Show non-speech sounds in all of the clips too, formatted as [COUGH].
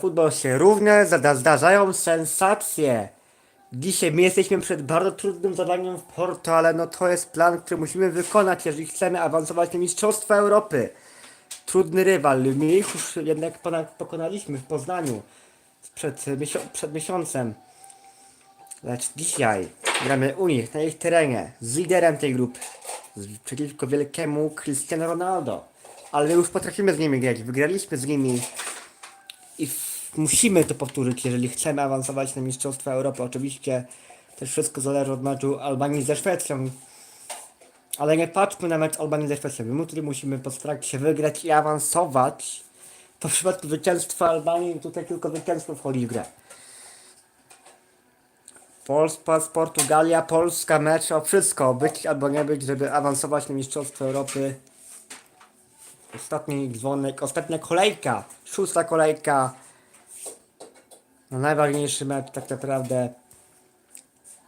Futbol się równie zada- zdarzają sensacje. Dzisiaj my jesteśmy przed bardzo trudnym zadaniem w Porto, ale no to jest plan, który musimy wykonać, jeżeli chcemy awansować na Mistrzostwa Europy. Trudny rywal, my ich już jednak pokonaliśmy w Poznaniu przed, przed miesiącem. Lecz dzisiaj gramy u nich, na ich terenie, z liderem tej grupy, z, przeciwko wielkiemu Cristiano Ronaldo. Ale już potrafimy z nimi grać, wygraliśmy z nimi i musimy to powtórzyć, jeżeli chcemy awansować na Mistrzostwa Europy. Oczywiście też wszystko zależy od meczu Albanii ze Szwecją. Ale nie patrzmy na mecz Albanii ze Szwecją. My tutaj musimy postarać się wygrać i awansować. To w przypadku zwycięstwa Albanii tutaj tylko zwycięstwo wchodzi w grę. Polska, Portugalia, Polska, mecz, o wszystko, być albo nie być, żeby awansować na Mistrzostwo Europy. Ostatni dzwonek, ostatnia kolejka, szósta kolejka. No najważniejszy mecz tak naprawdę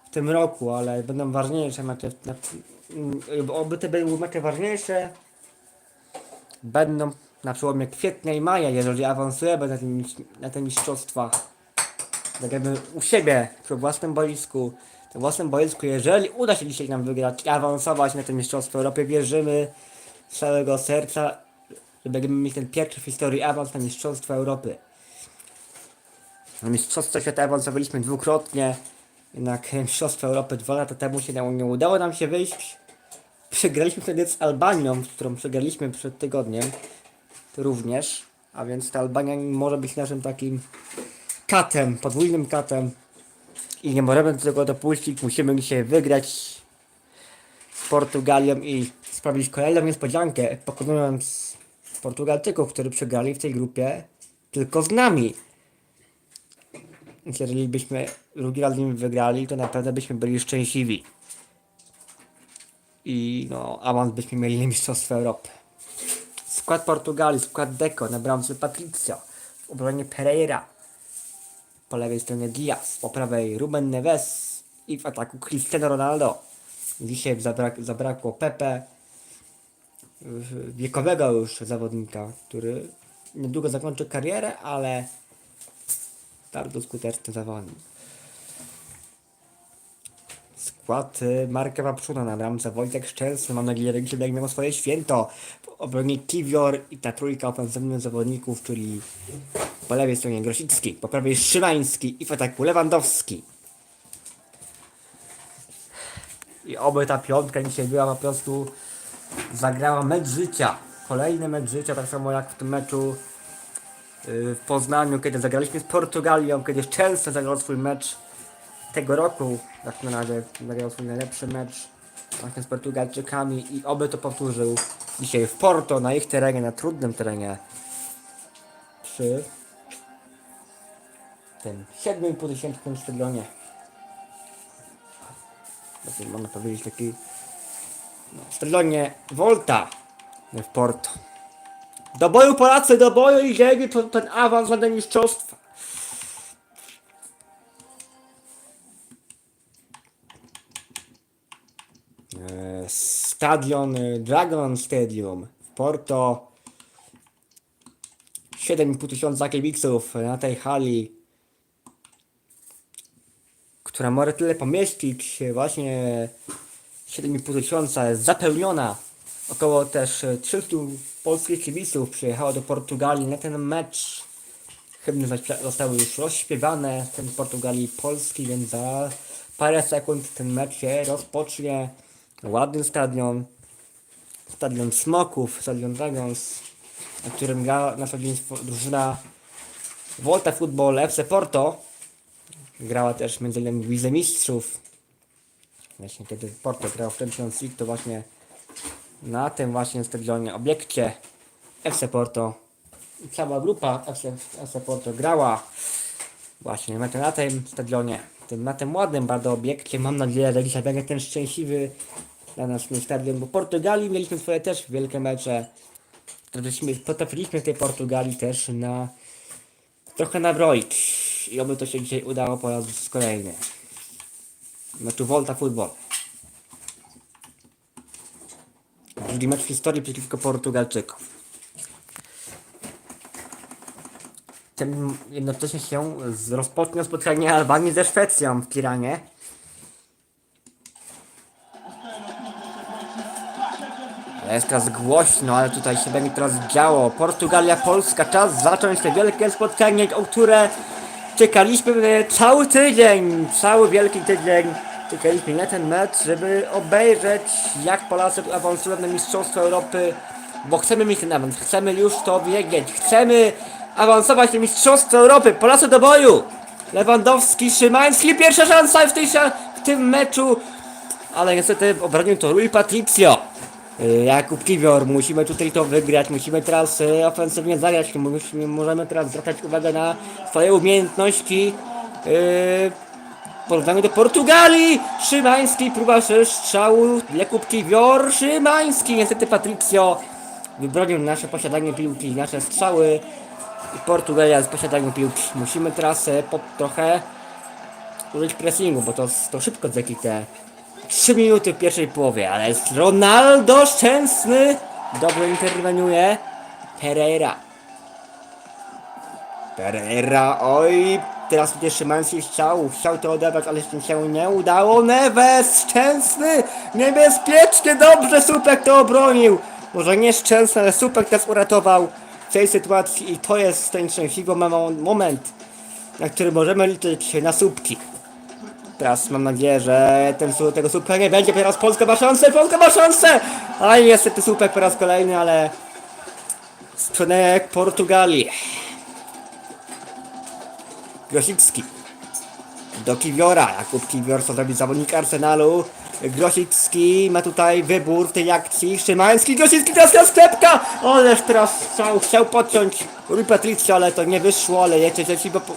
w tym roku, ale będą ważniejsze mecze. Oby te były mecze ważniejsze, będą na przełomie kwietnia i maja, jeżeli awansujemy na, tym, na te mistrzostwa. Zagramy u siebie, przy własnym boisku. Na własnym boisku, jeżeli uda się dzisiaj nam wygrać i awansować na te mistrzostwo Europy, wierzymy z całego serca, że będziemy mieć ten pierwszy w historii awans na Mistrzostwa Europy. Na Mistrzostwo Świata awansowaliśmy dwukrotnie, jednak Mistrzostwo Europy dwa lata temu się nie udało nam się wyjść. Przegraliśmy wtedy z Albanią, z którą przegraliśmy przed tygodniem również, a więc ta Albania może być naszym takim katem, podwójnym katem i nie możemy do tego dopuścić. Musimy dzisiaj wygrać z Portugalią i sprawić kolejną niespodziankę, pokonując Portugalczyków, którzy przegrali w tej grupie tylko z nami. Więc jeżeli byśmy drugi raz z nimi wygrali, to na pewno byśmy byli szczęśliwi. I no, awans byśmy mieli na Mistrzostwo Europy. Skład Portugalii, skład Deco, na bramce Patricio, w obronie Pereira, po lewej stronie Diaz, po prawej Ruben Neves i w ataku Cristiano Ronaldo. Dzisiaj zabrak, zabrakło Pepe, wiekowego już zawodnika, który niedługo zakończy karierę, ale bardzo skuteczny zawodnik. Skład y, Marka Wapszuna na bramce Wojtek Szczęsny. Mam nadzieję, że dzisiaj miał swoje święto. W obronie Kiwior i ta trójka ofensywnych zawodników, czyli po lewej stronie Grosicki, po prawej Szymański i w ataku Lewandowski. I oby ta piątka dzisiaj była po prostu zagrała mecz życia. Kolejny mecz życia, tak samo jak w tym meczu w Poznaniu, kiedy zagraliśmy z Portugalią, kiedy często zagrał swój mecz tego roku, tak na razie zagrał swój najlepszy mecz właśnie z Portugalczykami i oby to powtórzył dzisiaj w Porto, na ich terenie, na trudnym terenie przy tym 7,5 tysięcznym stadionie. Można powiedzieć taki no, stadionie Volta w Porto. Do boju Polacy, do boju idziemy po ten awans na mistrzostwa. E, Stadion e, Dragon Stadium w Porto. 7,5 tysiąca kibiców na tej hali, która może tyle pomieścić, właśnie 7,5 tysiąca jest zapełniona. Około też e, 300 polskich kibiców przyjechało do Portugalii na ten mecz. Hymny zostały już rozśpiewane w tym Portugalii Polski, więc za parę sekund ten mecz się rozpocznie. Ładny stadion, stadion Smoków, stadion Dragons, na którym gra nasza drużyna Volta Football FC Porto. Grała też m.in. w Lidze Mistrzów. Właśnie kiedy Porto grał w Champions League, to właśnie na tym właśnie stadionie, obiekcie FC Porto cała grupa FC, FC Porto grała właśnie na tym stadionie, tym, na tym ładnym bardzo obiekcie. Mam nadzieję, że dzisiaj będzie ten szczęśliwy dla nas stadion, bo Portugalii mieliśmy swoje też wielkie mecze. Potrafiliśmy w tej Portugalii też na trochę nabroić i oby to się dzisiaj udało po raz kolejny. Meczu Volta Football. Drugi mecz w historii przeciwko Portugalczykom. tym jednocześnie się rozpocznie spotkanie Albanii ze Szwecją w Tiranie. Ale jest teraz głośno, ale tutaj się będzie teraz działo. Portugalia, Polska, czas zacząć te wielkie spotkanie, o które czekaliśmy cały tydzień, cały wielki tydzień. Czekaliśmy na ten mecz, żeby obejrzeć jak Polacy awansują na Mistrzostwo Europy, bo chcemy mieć ten awans, chcemy już to wiedzieć, chcemy awansować na Mistrzostwo Europy, Polacy do boju! Lewandowski, Szymański, pierwsza szansa w, w tym meczu, ale niestety obronił to Rui Patricio. Y, Jakub Kiwior, musimy tutaj to wygrać, musimy teraz y, ofensywnie zagrać, musimy, możemy teraz zwracać uwagę na swoje umiejętności. Yy, porównanie do Portugalii, Szymański, próba strzału, Jakub Kiwior, Szymański, niestety Patricio wybronił nasze posiadanie piłki, nasze strzały. Portugalia z posiadaniem piłki. Musimy teraz po, trochę użyć pressingu, bo to, to szybko zleci te 3 minuty w pierwszej połowie, ale jest Ronaldo Szczęsny. Dobrze interweniuje. Pereira. Pereira, oj. Teraz tutaj Szymański chciał, chciał to odebrać, ale się nie udało. Neves, Szczęsny, niebezpiecznie, dobrze Supek to obronił. Może nie Szczęsny, ale Supek nas uratował w tej sytuacji i to jest ten szczęśliwy mom- moment, na który możemy liczyć na słupki. Teraz mam nadzieję, że ten tego słupka nie będzie. Teraz Polska ma szansę, Polska ma szansę! A niestety słupek po raz kolejny, ale sprzedanek Portugalii. Grosicki. Do Kiwiora. Jakub Kiwior, co zrobi zawodnik Arsenalu. Grosicki ma tutaj wybór w tej akcji. Szymański, Grosicki, teraz na sklepka! Ależ teraz chciał, chciał podciąć Rui Patricio, ale to nie wyszło, ale jeszcze po,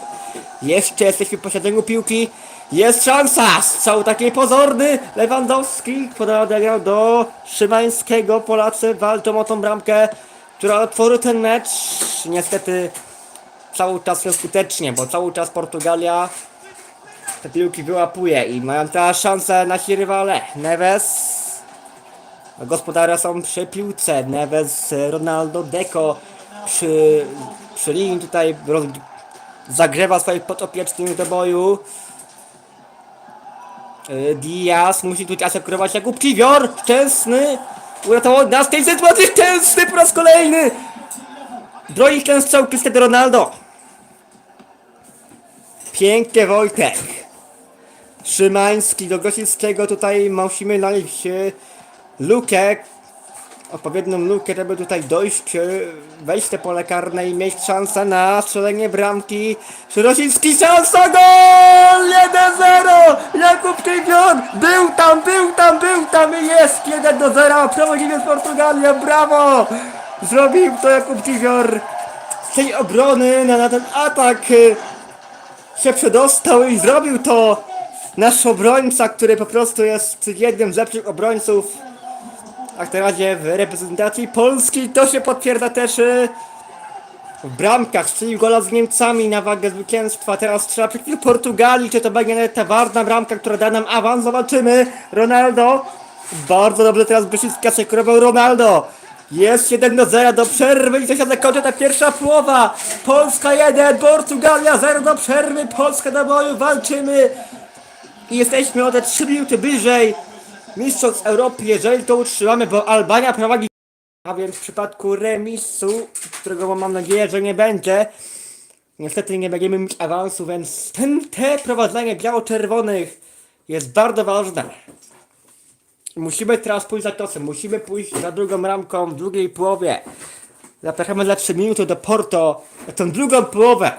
jeszcze jesteśmy w posiadaniu piłki. Jest szansa! Strzał taki pozorny. Lewandowski odegrał do Szymańskiego. Polacy walczą o tą bramkę, która otworzy ten mecz. Niestety cały czas nieskutecznie, bo cały czas Portugalia te piłki wyłapuje i mają teraz szansę nasi rywale. Neves. Gospodarze są przy piłce. Neves, Ronaldo, Deco przy, przy linii tutaj roz, zagrywa swoich podopiecznych do boju. Y, Diaz musi tutaj asekurować Jakub Kiwior. Szczęsny. Uratował nas w tej sytuacji. Szczęsny po raz kolejny. Broni ten strzał Cristiano Ronaldo. Pięknie Wojtek. Szymański do Grosickiego tutaj musimy znaleźć e, lukę, odpowiednią lukę, żeby tutaj dojść, e, wejść te pole karne i mieć szansę na strzelenie bramki. Grosicki szansa, gol! 1-0! Jakub Kiwior był tam, był tam, był tam i jest 1-0! Prowadzimy z Portugalią, brawo! Zrobił to Jakub Kiwior z tej obrony na, na ten atak. Się przedostał i zrobił to nasz obrońca, który po prostu jest jednym z lepszych obrońców jak na razie w reprezentacji Polski. To się potwierdza też y, w bramkach. Strzelił gola z Niemcami na wagę zwycięstwa. Teraz trzeba przeciwko Portugalii. Czy to będzie ta ważna bramka, która da nam awans? Zobaczymy. Ronaldo. Bardzo dobrze teraz Brysicka sekurował Ronaldo. Jest 1 do 0 do przerwy i się zakończy ta pierwsza połowa. Polska 1, Portugalia 0 do przerwy. Polska do boju, walczymy. I jesteśmy o te 3 minuty bliżej mistrzostw Europy, jeżeli to utrzymamy, bo Albania prowadzi a więc w przypadku remisu, którego mam nadzieję, że nie będzie, niestety nie będziemy mieć awansu, więc ten, te prowadzenie biało-czerwonych jest bardzo ważne. Musimy teraz pójść za tosem, musimy pójść za drugą ramką w drugiej połowie. Zapraszamy za 3 minuty do Porto na tą drugą połowę.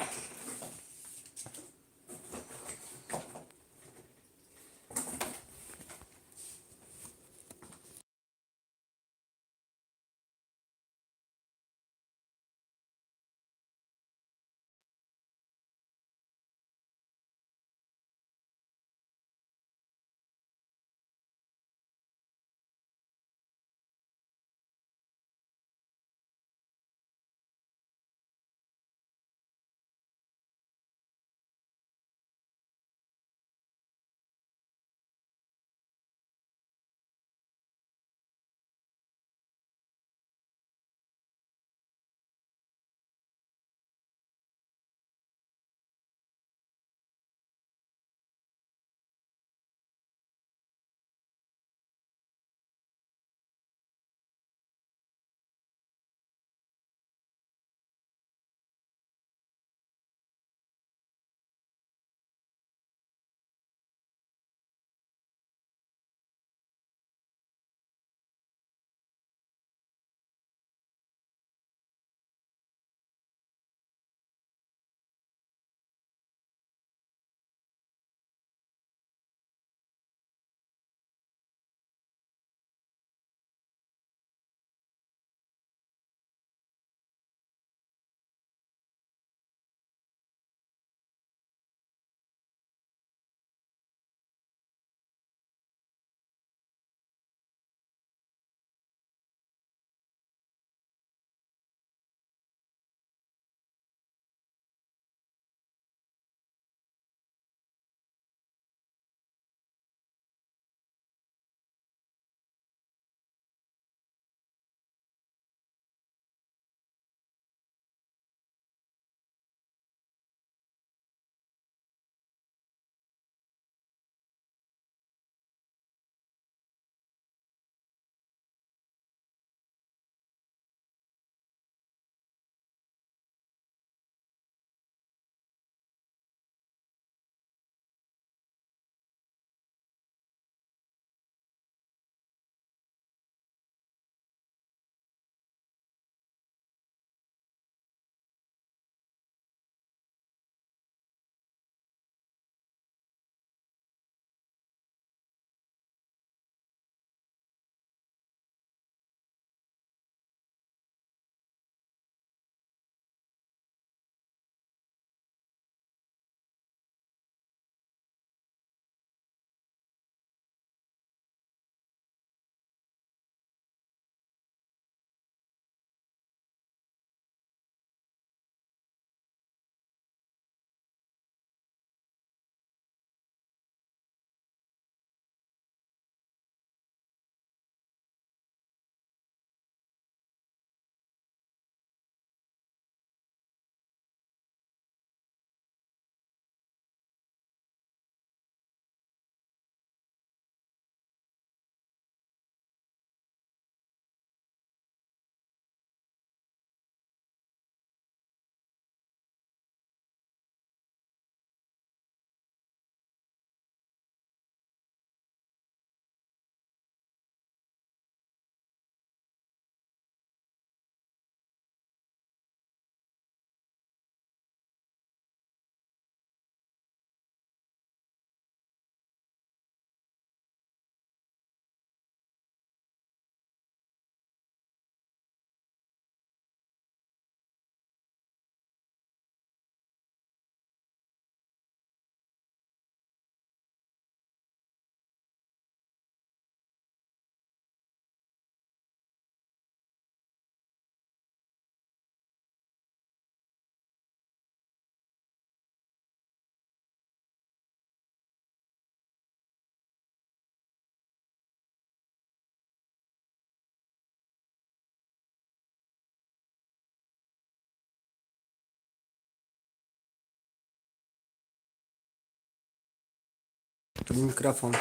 Mikrofon.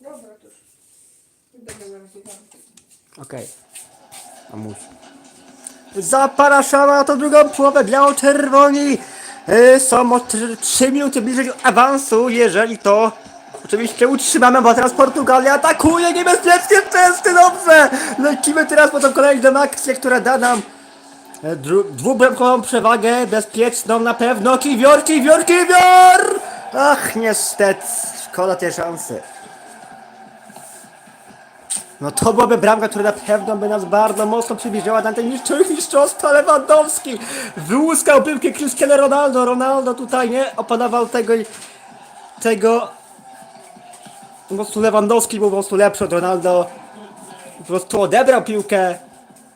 Dobra, to już. Nie będę rozwijał. Okej. A mów. Zapraszamy na tą drugą połowę biało-czerwoni. Yy, są o 3 minuty bliżej awansu, jeżeli to oczywiście utrzymamy, bo teraz Portugalia atakuje niebezpiecznie często, dobrze! Lecimy teraz po tą kolejną akcję, która da nam e, dru- dwubramkową przewagę, bezpieczną na pewno. Kiwior, kiwior, kiwior! Ach, niestety, szkoda tej szansy. No to byłaby bramka, która na pewno by nas bardzo mocno przybliżyła ten mistrzostw mistrzostwa Lewandowski. Wyłuskał piłkę Cristiano Ronaldo. Ronaldo tutaj nie opanował tego tego. Po prostu Lewandowski był po prostu lepszy od Ronaldo. Po prostu odebrał piłkę.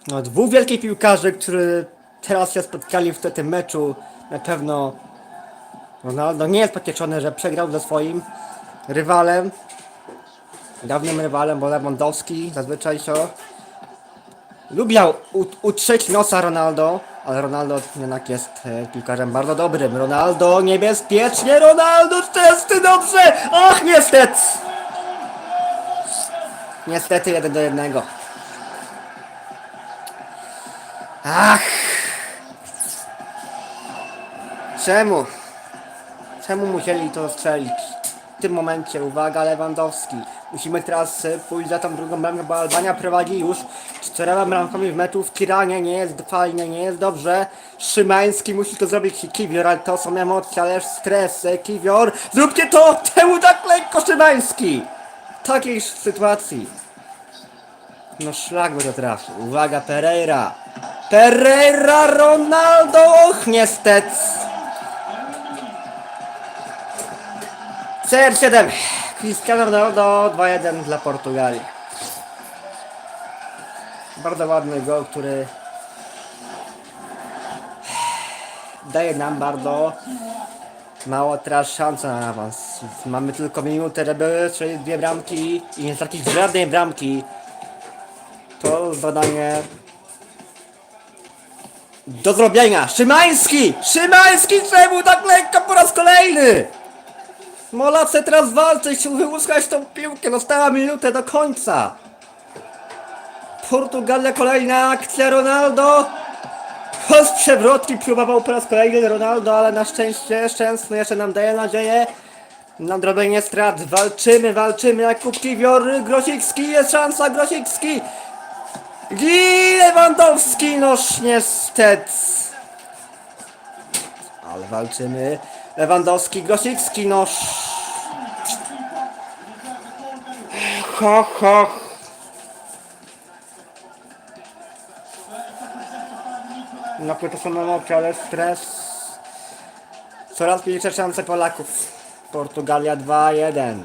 No, dwóch wielkich piłkarzy, którzy teraz się spotkali w tym meczu. Na pewno Ronaldo nie jest pocieszony, że przegrał ze swoim rywalem dawnym rywalem, bo Lewandowski zazwyczaj to lubiał utrzeć nosa Ronaldo, ale Ronaldo jednak jest e, piłkarzem bardzo dobrym. Ronaldo niebezpiecznie, Ronaldo testy dobrze! Ach, niestety! Niestety jeden do jednego. Ach! Czemu? Czemu musieli to strzelić? W tym momencie, uwaga, Lewandowski. Musimy teraz e, pójść za tą drugą bramkę, bo Albania prowadzi już czterema bramkami w meczu w Tiranie. Nie jest fajnie, nie jest dobrze. Szymański musi to zrobić Kiwior, ale to są emocje, ależ stres. e, Kiwior, zróbcie to! Czemu tak lekko Szymański? W takiej sytuacji. No szlak by to trafił. Uwaga, Pereira. Pereira, Ronaldo! Och, niestety. CR7 Cristiano Ronaldo 2-1 dla Portugalii. Bardzo ładny gol, który daje nam bardzo mało teraz szans na awans. Mamy tylko minutę, żeby strzelić dwie bramki i nie stracić żadnej bramki. To zadanie do zrobienia. Szymański! Szymański czemu tak lekko po raz kolejny? Mola chce teraz walczyć, wyłuskać tą piłkę, została minutę do końca. Portugalia kolejna akcja Ronaldo. Z przewrotki próbował po raz kolejny Ronaldo, ale na szczęście szczęsny jeszcze nam daje nadzieję. Na drobienie strat walczymy, walczymy Jakub Kiwior, Grosicki, jest szansa, Grosicki. I Lewandowski, noż niestety. Ale walczymy. Lewandowski, Grosicki, noż. Ho, ho. No są emocje, ale stres. Coraz mniejsze szanse Polaków. Portugalia 2-1.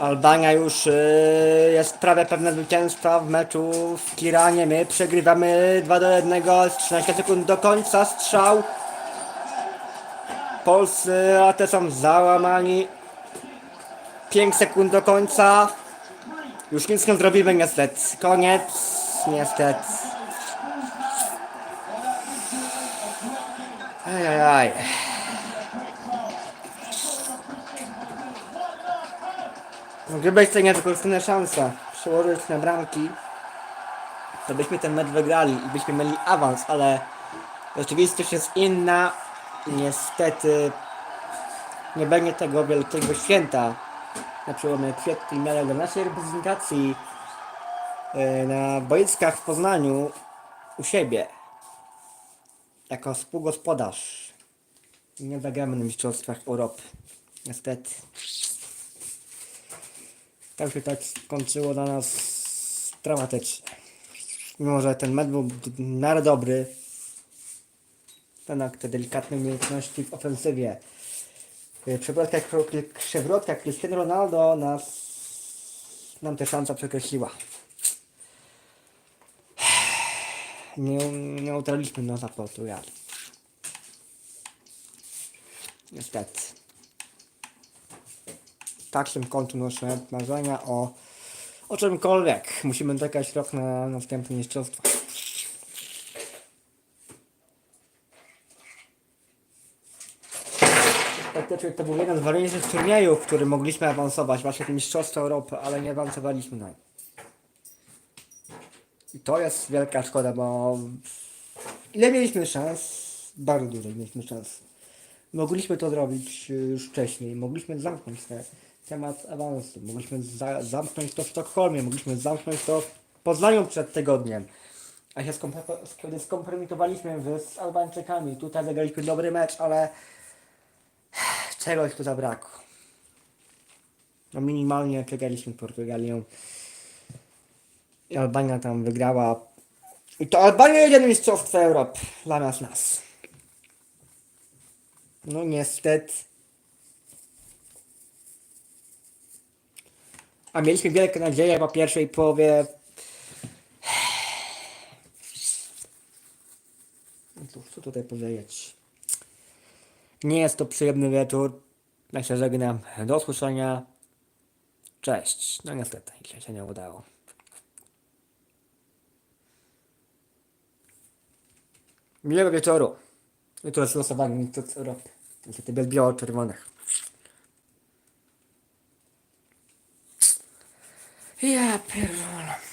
Albania już y, jest prawie pewne zwycięstwa w meczu w Kiranie. My przegrywamy 2 do 1, 13 sekund do końca, strzał. Polscy, a te są załamani. 5 sekund do końca. Już nic nie zrobimy niestety. Koniec. Niestety. Ajajaj. Gdybyś te niewykorzystane szanse przełożyć na bramki, to byśmy ten mecz wygrali i byśmy mieli awans, ale rzeczywistość jest inna. Niestety nie będzie tego wielkiego święta na przełomie kwietnia i maja dla naszej reprezentacji e, na boiskach w Poznaniu u siebie jako współgospodarz. Nie zagramy na Mistrzostwach Europy. Niestety. Tak się tak skończyło dla nas dramatycznie. Mimo, że ten mecz był miarę dobry, jednak te delikatne umiejętności w ofensywie. Y, Przewrotka, przewrotka Cristiano Ronaldo nas, nam te szansa przekreśliła. [SIGHS] Nie, nie utraliśmy nosa Portugalii. Niestety. Tak się kończą nasze marzenia o, o czymkolwiek. Musimy czekać rok na następne mistrzostwa. Praktycznie to był jeden z ważniejszych turniejów, w którym mogliśmy awansować, właśnie te Mistrzostwa Europy, ale nie awansowaliśmy na nie. I to jest wielka szkoda, bo ile mieliśmy szans? Bardzo dużo mieliśmy szans. Mogliśmy to zrobić y, już wcześniej, mogliśmy zamknąć te, temat awansu, mogliśmy za, zamknąć to w Sztokholmie, mogliśmy zamknąć to w Poznaniu przed tygodniem. A się skompromitowaliśmy z Albańczykami, tutaj zagraliśmy dobry mecz, ale czegoś tu zabrakło. No minimalnie przegraliśmy Portugalią. I Albania tam wygrała. I to Albania jedzie mistrzostwo Europy zamiast nas. No niestety. A mieliśmy wielkie nadzieje po pierwszej połowie. [SIGHS] No cóż, co tutaj powiedzieć. Nie jest to przyjemny wieczór. Ja się żegnam. Do usłyszenia. Cześć. No niestety, dzisiaj się nie udało. Miłego wieczoru. Jutro jest losowanie Mistrzostw Europy. Niestety bez biało-czerwonych. Ja pierdolę.